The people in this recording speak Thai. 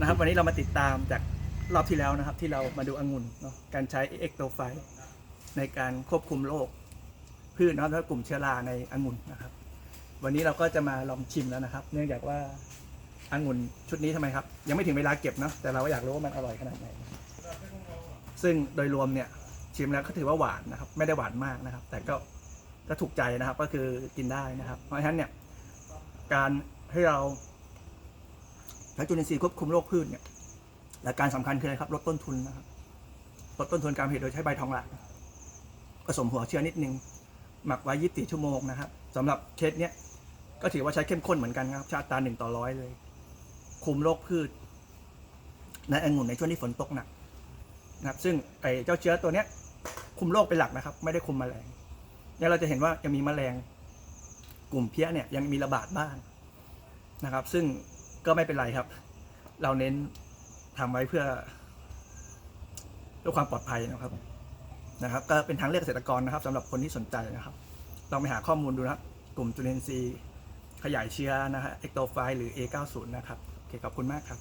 นะครับ วันนี้เรามาติดตามจากรอบที่แล้วนะครับ ที่เรามาดูองุ่นเนาะการใช้เอ็กโตไฟในการควบคุมโรคพืชนะครับและกลุ่มเชื้อราในองุ่นนะครับ วันนี้เราก็จะมาลองชิมแล้วนะครับ เนื่องจากว่าองุ่นชุดนี้ทำไมครับ ยังไม่ถึงเวลาเก็บเนาะแต่เราก็อยากรู้ว่ามันอร่อยขนาดไหน ซึ่งโดยรวมเนี่ยชิมแล้วก็ถือว่าหวานนะครับ ไม่ได้หวานมากนะครับ แต่ก็ก็ถูกใจนะครับก็คือกินได้นะครับ เพราะฉะนั้นเนี่ยการให้เรา ใช้จุลินทรีย์ควบคุมโรคพืชเนี่ยหลักการสำคัญคืออะไรครับลดต้นทุนนะครับลดต้นทุนการผลิตโดยใช้ใบทองหลางผสมหัวเชื้อนิดนึงหมักไว้24ชั่วโมงนะครับสำหรับเคสเนี้ยก็ถือว่าใช้เข้มข้นเหมือนกันครับชาตาหนึ่งต่อร้อยเลย คุมโรคพืชในองุ่นในช่วงที่ฝนตกหนักนะครับ ซึ่งไอ้เจ้าเชื้อตัวเนี้ย คุมโรคเป็นหลักนะครับ ไม่ได้คุมแมลงเนี่ยเราจะเห็นว่ายังมีแมลงกลุ่มเพี้ยเนี่ยยังมีระบาดบ้างนะครับ ซึ่ง ก็ไม่เป็นไรครับ เราเน้นทำไว้เพื่อเพื่อความปลอดภัยนะครับนะครับ ก็เป็นทางเลือกเกษตรกรนะครับสำหรับคนที่สนใจนะครับลองไปหาข้อมูลดูนะครับกลุ่มจุลินทรีย์ขยายเชื้อนะฮะเอ็กโตไฟหรือ A90 นะครับโอเคขอบคุณมากครับ